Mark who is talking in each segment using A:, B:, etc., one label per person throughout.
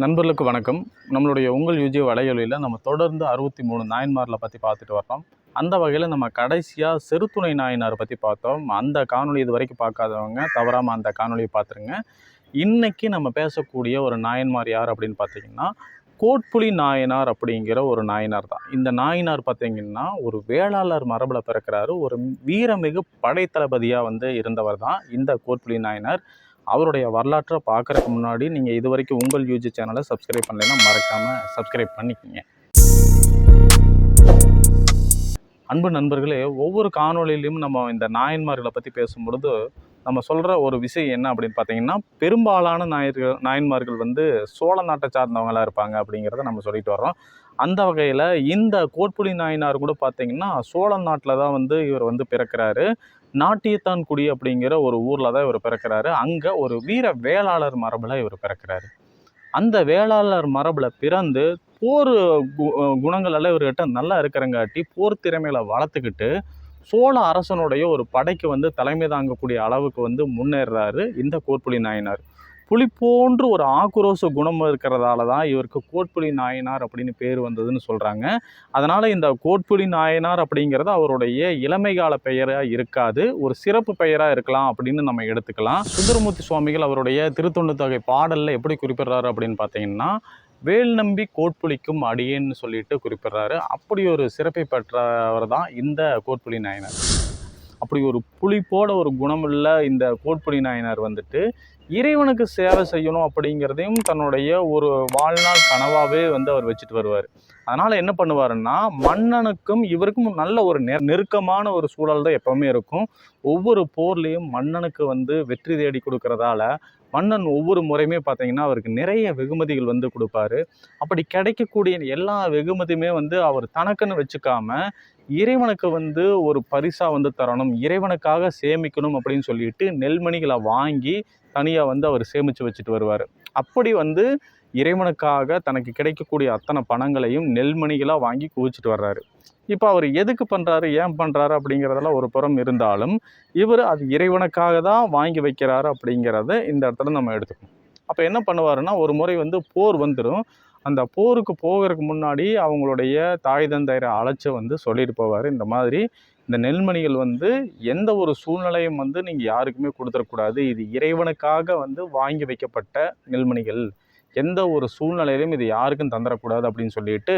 A: நண்பர்களுக்கு வணக்கம். நம்மளுடைய உங்கள் யூஜி வலையொலியில் நம்ம தொடர்ந்து அறுபத்தி மூணு நாயன்மாரில் பற்றி பார்த்துட்டு வர்றோம். அந்த வகையில் நம்ம கடைசியாக செருத்துணை நாயனாரை பற்றி பார்த்தோம். அந்த காணொலி இது வரைக்கும் பார்க்காதவங்க தவறாமல் அந்த காணொலியை பார்த்துருங்க. இன்றைக்கி நம்ம பேசக்கூடிய ஒரு நாயன்மார் யார் அப்படின்னு பார்த்தீங்கன்னா கோட்புலி நாயனார் அப்படிங்கிற ஒரு நாயனார் தான். இந்த நாயனார் பார்த்தீங்கன்னா ஒரு வேளாளர் மரபில் பிறக்கிறாரு. ஒரு வீரமிகு படைத்தளபதியாக வந்து இருந்தவர் தான் இந்த கோட்புலி நாயனார். அவருடைய வரலாற்றை பார்க்கறதுக்கு முன்னாடி நீங்கள் இது வரைக்கும் உங்கள் யூஜி சேனலை சப்ஸ்கிரைப் பண்ணலைன்னா மறக்காமல் சப்ஸ்கிரைப் பண்ணிக்கோங்க. அன்பு நண்பர்களே ஒவ்வொரு காணொளியிலையும் நம்ம இந்த நாயன்மார்களை பற்றி பேசும்பொழுது நம்ம சொல்கிற ஒரு விஷயம் என்ன அப்படின்னு பார்த்தீங்கன்னா பெரும்பாலான நாயர்கள் நாயன்மார்கள் வந்து சோழ நாட்டை சார்ந்தவங்களாக இருப்பாங்க அப்படிங்கிறத நம்ம சொல்லிட்டு வர்றோம். அந்த வகையில் இந்த கோட்புலி நாயனார் கூட பார்த்தீங்கன்னா சோழ நாட்டில் தான் வந்து இவர் வந்து பிறக்கிறாரு. நாட்டியத்தான்குடி அப்படிங்கிற ஒரு ஊரில் தான் இவர் பிறக்கிறாரு. அங்கே ஒரு வீர வேளாளர் மரபில் இவர் பிறக்கிறாரு. அந்த வேளாளர் மரபில் பிறந்து போர் கு- குணங்கள் எல்லாம் இவர்கிட்ட நல்லா இருக்கிறங்காட்டி போர் திறமையில வளர்த்துக்கிட்டு சோழ அரசனுடைய ஒரு படைக்கு வந்து தலைமை தாங்கக்கூடிய அளவுக்கு வந்து முன்னேறுறாரு இந்த கோட்புலி நாயனார். புலி போன்று ஒரு ஆக்ரோஷ குணம் இருக்கிறதால தான் இவருக்கு கோட்புலி நாயனார் அப்படின்னு பேர் வந்ததுன்னு சொல்கிறாங்க அதனால் இந்த கோட்புலி நாயனார் அப்படிங்கிறது அவருடைய இளமை கால பெயராக இருக்காது. ஒரு சிறப்பு பெயராக இருக்கலாம் அப்படின்னு நம்ம எடுத்துக்கலாம். சுந்தரமூர்த்தி சுவாமிகள் அவருடைய திருத்தொண்டு தொகை பாடலில் எப்படி குறிப்பிடுறாரு அப்படின்னு பார்த்தீங்கன்னா வேல் நம்பி கோட்புலிக்கும் அடியேன்னு சொல்லிட்டு குறிப்பிடுறாரு. அப்படி ஒரு சிறப்பை பெற்றவர் தான் இந்த கோட்புலி நாயனார். அப்படி ஒரு புலிப்போட ஒரு குணமுள்ள இந்த கோட்புலி நாயனார் வந்துட்டு இறைவனுக்கு சேவை செய்யணும் அப்படிங்கிறதையும் தன்னுடைய ஒரு வாழ்நாள் கனவாகவே வந்து அவர் வச்சுட்டு வருவார். அதனால் என்ன பண்ணுவாருன்னா மன்னனுக்கும் இவருக்கும் நல்ல ஒரு நெ நெருக்கமான ஒரு சூழல் தான் எப்போவுமே இருக்கும். ஒவ்வொரு போர்லேயும் மன்னனுக்கு வந்து வெற்றி தேடி கொடுக்கறதால மன்னன் ஒவ்வொரு முறையுமே பார்த்தீங்கன்னா அவருக்கு நிறைய வெகுமதிகள் வந்து கொடுப்பாரு. அப்படி கிடைக்கக்கூடிய எல்லா வெகுமதியுமே வந்து அவர் தனக்குன்னு வச்சுக்காம இறைவனுக்கு வந்து ஒரு பரிசாக வந்து தரணும் இறைவனுக்காக சேமிக்கணும் அப்படின்னு சொல்லிட்டு நெல்மணிகளை வாங்கி தனியாக வந்து அவர் சேமித்து வச்சுட்டு வருவார். அப்படி வந்து இறைவனுக்காக தனக்கு கிடைக்கக்கூடிய அத்தனை பணங்களையும் நெல்மணிகளாக வாங்கி குவிச்சிட்டு வர்றாரு. இப்போ அவர் எதுக்கு பண்ணுறாரு ஏன் பண்ணுறாரு அப்படிங்கிறதெல்லாம் ஒரு புறம் இருந்தாலும் இவர் அது இறைவனுக்காக தான் வாங்கி வைக்கிறாரு அப்படிங்கிறத இந்த இடத்துல நம்ம எடுத்துக்கணும். அப்போ என்ன பண்ணுவாருன்னா ஒரு முறை வந்து போர் வந்துடும் அந்த போருக்கு போகிறதுக்கு முன்னாடி அவங்களுடைய தாய் தந்தையரை அழைச்சி வந்து சொல்லிட்டு போவார். இந்த மாதிரி இந்த நெல்மணிகள் வந்து எந்த ஒரு சூழ்நிலையும் வந்து நீங்கள் யாருக்குமே கொடுத்துடக்கூடாது இது இறைவனுக்காக வந்து வாங்கி வைக்கப்பட்ட நெல்மணிகள். எந்த ஒரு சூழ்நிலையிலும் இது யாருக்கும் தந்துடக்கூடாது அப்படின்னு சொல்லிட்டு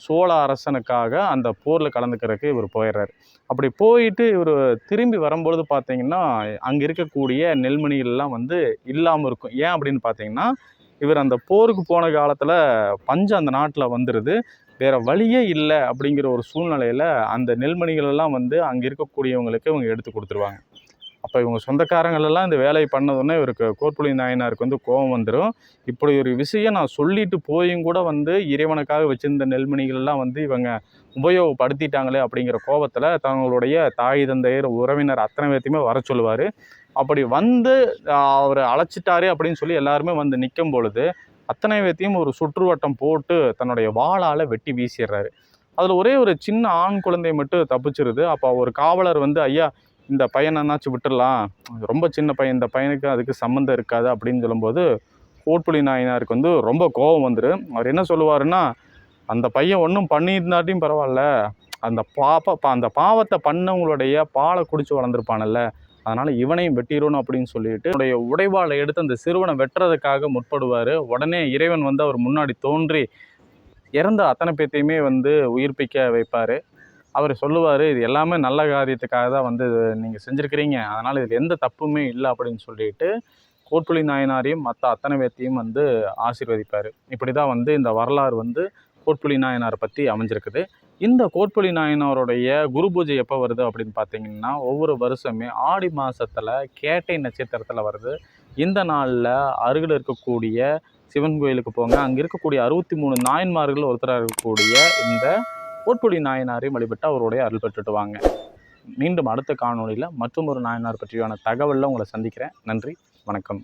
A: சோழ அரசனுக்காக அந்த போரில் கலந்துக்கிறதுக்கு இவர் போயிடுறார் அப்படி போயிட்டு இவர் திரும்பி வரும்பொழுது பார்த்தீங்கன்னா அங்கே இருக்கக்கூடிய நெல்மணிகள்லாம் வந்து இல்லாமல் இருக்கும். ஏன் அப்படின்னு பார்த்தீங்கன்னா இவர் அந்த போருக்கு போன காலத்தில் பஞ்சம் அந்த நாட்டில் வந்துடுது வேற வழியே இல்லை அப்படிங்கிற ஒரு சூழ்நிலையில் அந்த நெல்மணிகளெல்லாம் வந்து அங்கே இருக்கக்கூடியவங்களுக்கு இவங்க எடுத்து கொடுத்துருவாங்க. அப்போ இவங்க சொந்தக்காரங்கள் எல்லாம் இந்த வேலையை பண்ணதுன்னே இவருக்கு கோர்ப்புளி நாயனாருக்கு வந்து கோபம் வந்துடும் இப்படி ஒரு விஷயம் நான் சொல்லிட்டு போயும் கூட வந்து இறைவனுக்காக வச்சிருந்த நெல்மணிகள் எல்லாம் வந்து இவங்க உபயோகப்படுத்திட்டாங்களே அப்படிங்கிற கோபத்தில் தங்களுடைய தாய் தந்தையர் உறவினர் அத்தனை பேர்த்தையுமே வர சொல்லுவார். அப்படி வந்து அவர் அழைச்சிட்டாரே அப்படின்னு சொல்லி எல்லாருமே வந்து நிற்கும் பொழுது அத்தனை பேர்த்தையும் ஒரு சுற்றுவட்டம் போட்டு தன்னுடைய வாளால் வெட்டி வீசிடுறாரு. அதில் ஒரே ஒரு சின்ன ஆண் குழந்தை மட்டும் தப்பிச்சிருது. அப்போ ஒரு காவலர் வந்து ஐயா இந்த பையனை விட்டுடலாம். ரொம்ப சின்ன பையன் இந்த பையனுக்கு அதுக்கு சம்மந்தம் இருக்காது அப்படின்னு சொல்லும்போது கோட்புலி நாயனாருக்கு வந்து ரொம்ப கோபம் வந்துடும் அவர் என்ன சொல்லுவாருன்னா அந்த பையன் ஒன்றும் பண்ணியிருந்தாட்டியும் பரவாயில்ல. அந்த பாப்பா பா- அந்த பாவத்தை பண்ணவங்களுடைய பாலை குடிச்சு வளர்ந்துருப்பானல்ல. அதனால் இவனையும் வெட்டிடணும் அப்படின்னு சொல்லிட்டு அவருடைய உடைவாளை எடுத்து அந்த சிறுவனை வெட்டுறதுக்காக முற்படுவார். உடனே இறைவன் வந்து அவர் முன்னாடி தோன்றி இறந்த அத்தனை பேர்த்தையுமே வந்து உயிர்ப்பிக்க வைப்பார். அவர் சொல்லுவார் இது எல்லாமே நல்ல காரியத்துக்காக தான் வந்து நீங்கள் செஞ்சுருக்கிறீங்க. அதனால் இதில் எந்த தப்புமே இல்லை அப்படின்னு சொல்லிட்டு கோட்புலி நாயனாரையும் மற்ற அத்தனை பேர்த்தையும் வந்து ஆசீர்வதிப்பார். இப்படி தான் வந்து இந்த வரலாறு வந்து கோட்புலி நாயனாரை பற்றி அமைஞ்சிருக்குது. இந்த கோட்புலி நாயனாருடைய குரு பூஜை எப்போ வருது அப்படின்னு பார்த்தீங்கன்னா ஒவ்வொரு வருஷமே ஆடி மாதத்தில் கேட்டை நட்சத்திரத்தில் வருது. இந்த நாளில் அருகில் இருக்கக்கூடிய சிவன் கோயிலுக்கு போங்க. அங்கே இருக்கக்கூடிய அறுபத்தி மூணு நாயன்மார்கள் ஒருத்தராக இருக்கக்கூடிய இந்த கோட்பொழி நாயனாரையும் வழிபட்டு அவருடைய அருள் பெற்றுட்டு வாங்க. மீண்டும் அடுத்த காணொளியில் மற்றும் ஒரு நாயனார் பற்றியான தகவலில் உங்களை சந்திக்கிறேன். நன்றி வணக்கம்.